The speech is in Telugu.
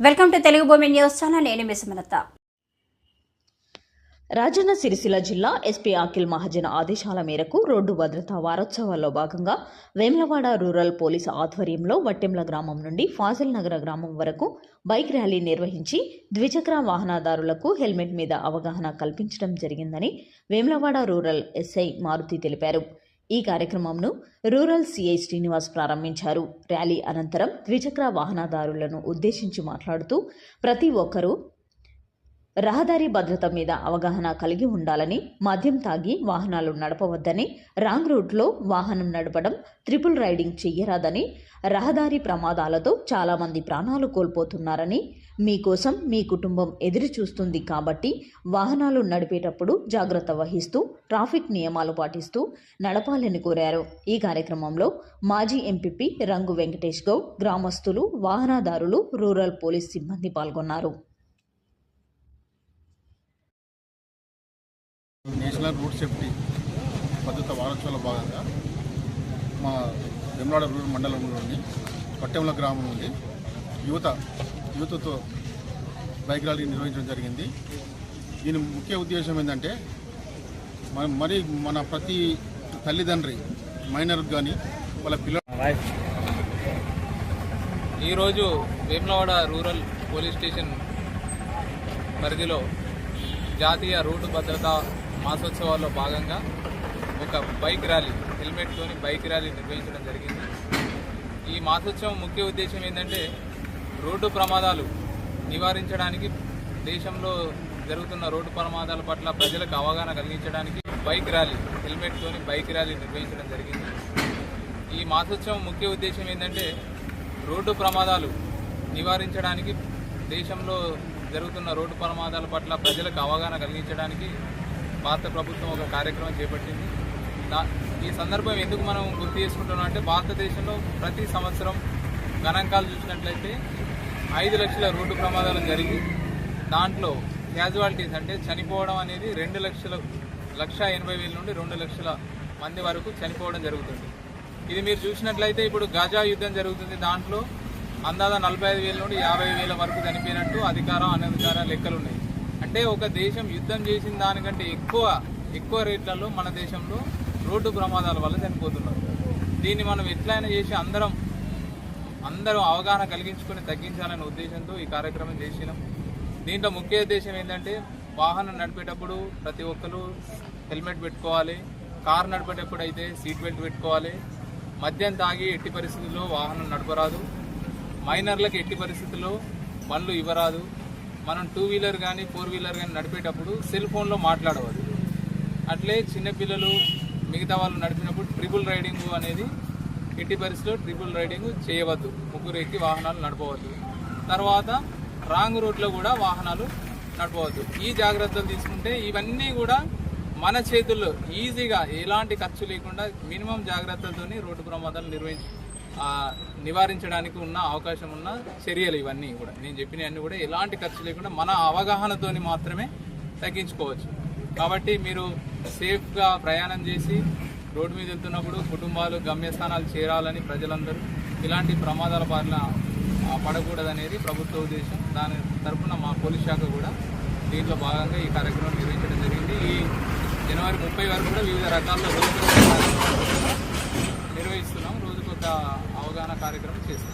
వెల్కమ్ టు తెలుగు భూమి న్యూస్ ఛానల్ నేను రాజన్న సిరిసిల్ల జిల్లా ఎస్పీ అఖిల్ మహాజన్ ఆదేశాల మేరకు రోడ్డు భద్రతా వారోత్సవాల్లో భాగంగా వేములవాడ రూరల్ పోలీస్ ఆధ్వర్యంలో వట్టెంల గ్రామం నుండి ఫాజిల్ నగర గ్రామం వరకు బైక్ ర్యాలీ నిర్వహించి ద్విచక్ర వాహనదారులకు హెల్మెట్ మీద అవగాహన కల్పించడం జరిగిందని వేములవాడ రూరల్ ఎస్ఐ మారుతి తెలిపారు. ఈ కార్యక్రమంను రూరల్ సిఐ శ్రీనివాస్ ప్రారంభించారు. ర్యాలీ అనంతరం ద్విచక్ర వాహనదారులను ఉద్దేశించి మాట్లాడుతూ ప్రతి ఒక్కరూ రహదారి భద్రత మీద అవగాహన కలిగి ఉండాలని మద్యం తాగి వాహనాలు నడపవద్దని రాంగ్ రూట్లో వాహనం నడపడం ట్రిపుల్ రైడింగ్ చెయ్యరాదని రహదారి ప్రమాదాలతో చాలామంది ప్రాణాలు కోల్పోతున్నారని మీకోసం మీ కుటుంబం ఎదురు చూస్తుంది కాబట్టి వాహనాలు నడిపేటప్పుడు జాగ్రత్త వహిస్తూ ట్రాఫిక్ నియమాలు పాటిస్తూ నడపాలని కోరారు. ఈ కార్యక్రమంలో మాజీ ఎంపీపీ రంగు వెంకటేష్ గౌడ్ గ్రామస్తులు వాహనదారులు రూరల్ పోలీస్ సిబ్బంది పాల్గొన్నారు. నేషనల్ రోడ్ సేఫ్టీ భద్రత వారోత్సవంలో భాగంగా మా వెమ్లాడ రూరల్ మండలంలోని పట్టెంల గ్రామం నుండి యువత యువతతో బైక్ ర్యాలీ నిర్వహించడం జరిగింది. దీని ముఖ్య ఉద్దేశం ఏంటంటే మన మరి మన ప్రతి తల్లిదండ్రి మైనర్ కానీ వాళ్ళ పిల్లలు ఈరోజు వేములవాడ రూరల్ పోలీస్ స్టేషన్ పరిధిలో జాతీయ రోడ్డు భద్రతా మాసోత్సవాల్లో భాగంగా ఒక బైక్ ర్యాలీ హెల్మెట్తోని బైక్ ర్యాలీ నిర్వహించడం జరిగింది. ఈ మాసోత్సవం ముఖ్య ఉద్దేశం ఏంటంటే రోడ్డు ప్రమాదాలు నివారించడానికి దేశంలో జరుగుతున్న రోడ్డు ప్రమాదాల పట్ల ప్రజలకు అవగాహన కలిగించడానికి బైక్ ర్యాలీ హెల్మెట్తోని బైక్ ర్యాలీ నిర్వహించడం జరిగింది. ఈ మాసోత్సవం ముఖ్య ఉద్దేశం ఏంటంటే రోడ్డు ప్రమాదాలు నివారించడానికి దేశంలో జరుగుతున్న రోడ్డు ప్రమాదాల పట్ల ప్రజలకు అవగాహన కలిగించడానికి భారత ప్రభుత్వం ఒక కార్యక్రమం చేపట్టింది. దా- ఈ సందర్భం ఎందుకు మనం గుర్తు చేసుకుంటున్నాం అంటే భారతదేశంలో ప్రతి సంవత్సరం గణాంకాలు చూసినట్లయితే ఐదు లక్షల రోడ్డు ప్రమాదాలు జరిగి దాంట్లో క్యాజువాలిటీస్ అంటే చనిపోవడం అనేది రెండు లక్షల లక్ష ఎనభై వేల నుండి రెండు లక్షల మంది వరకు చనిపోవడం జరుగుతుంది. ఇది మీరు చూసినట్లయితే ఇప్పుడు గాజా యుద్ధం జరుగుతుంది. దాంట్లో అందాద నలభై ఐదు వేల నుండి యాభై వేల వరకు చనిపోయినట్టు అధికారం అనధికార లెక్కలు ఉన్నాయి అంటే ఒక దేశం యుద్ధం చేసిన దానికంటే ఎక్కువ ఎక్కువ రేట్లలో మన దేశంలో రోడ్డు ప్రమాదాల వల్ల చనిపోతున్నారు. దీన్ని మనం ఎట్లయినా చేసి అందరం అందరం అవగాహన కలిగించుకొని తగ్గించాలనే ఉద్దేశంతో ఈ కార్యక్రమం చేసినాం. దీంట్లో ముఖ్య ఉద్దేశం ఏంటంటే వాహనం నడిపేటప్పుడు ప్రతి ఒక్కరు హెల్మెట్ పెట్టుకోవాలి కార్ నడిపేటప్పుడు అయితే సీట్ బెల్ట్ పెట్టుకోవాలి. మద్యం తాగి ఎట్టి పరిస్థితుల్లో వాహనం నడపరాదు. మైనర్లకు ఎట్టి పరిస్థితుల్లో బండ్లు ఇవ్వరాదు. మనం టూ వీలర్ కానీ ఫోర్ వీలర్ కానీ నడిపేటప్పుడు సెల్ ఫోన్లో మాట్లాడవద్దు. అట్లే చిన్నపిల్లలు మిగతా వాళ్ళు నడిపినప్పుడు ట్రిపుల్ రైడింగ్ అనేది ఎట్టి పరిస్థితిలో ట్రిపుల్ రైడింగ్ చేయవద్దు. ముగ్గురు ఎక్కి వాహనాలు నడపవద్దు. తర్వాత రాంగ్ రూట్లో కూడా వాహనాలు నడపవద్దు. ఈ జాగ్రత్తలు తీసుకుంటే ఇవన్నీ కూడా మన చేతుల్లో ఈజీగా ఎలాంటి ఖర్చు లేకుండా మినిమం జాగ్రత్తలతోని రోడ్డు ప్రమాదాలు నిర్వహించు నివారించడానికి ఉన్న అవకాశం ఉన్న చర్యలు ఇవన్నీ కూడా. నేను చెప్పినవన్నీ కూడా ఎలాంటి ఖర్చు లేకుండా మన అవగాహనతోని మాత్రమే తగ్గించుకోవచ్చు. కాబట్టి మీరు సేఫ్గా ప్రయాణం చేసి రోడ్డు మీద వెళ్తున్నప్పుడు కుటుంబాలు గమ్యస్థానాలు చేరాలని ప్రజలందరూ ఇలాంటి ప్రమాదాల బారిన పడకూడదనేది ప్రభుత్వ ఉద్దేశం. దాని తరపున మా పోలీస్ శాఖ కూడా దీంట్లో భాగంగా ఈ కార్యక్రమం నిర్వహించడం జరిగింది. ఈ జనవరి ముప్పై వరకు కూడా వివిధ రకాల రోజుకొక కార్యక్రమాలు కూడా నిర్వహిస్తున్నాం రోజుకొక అవగాహన కార్యక్రమం చేస్తున్నాం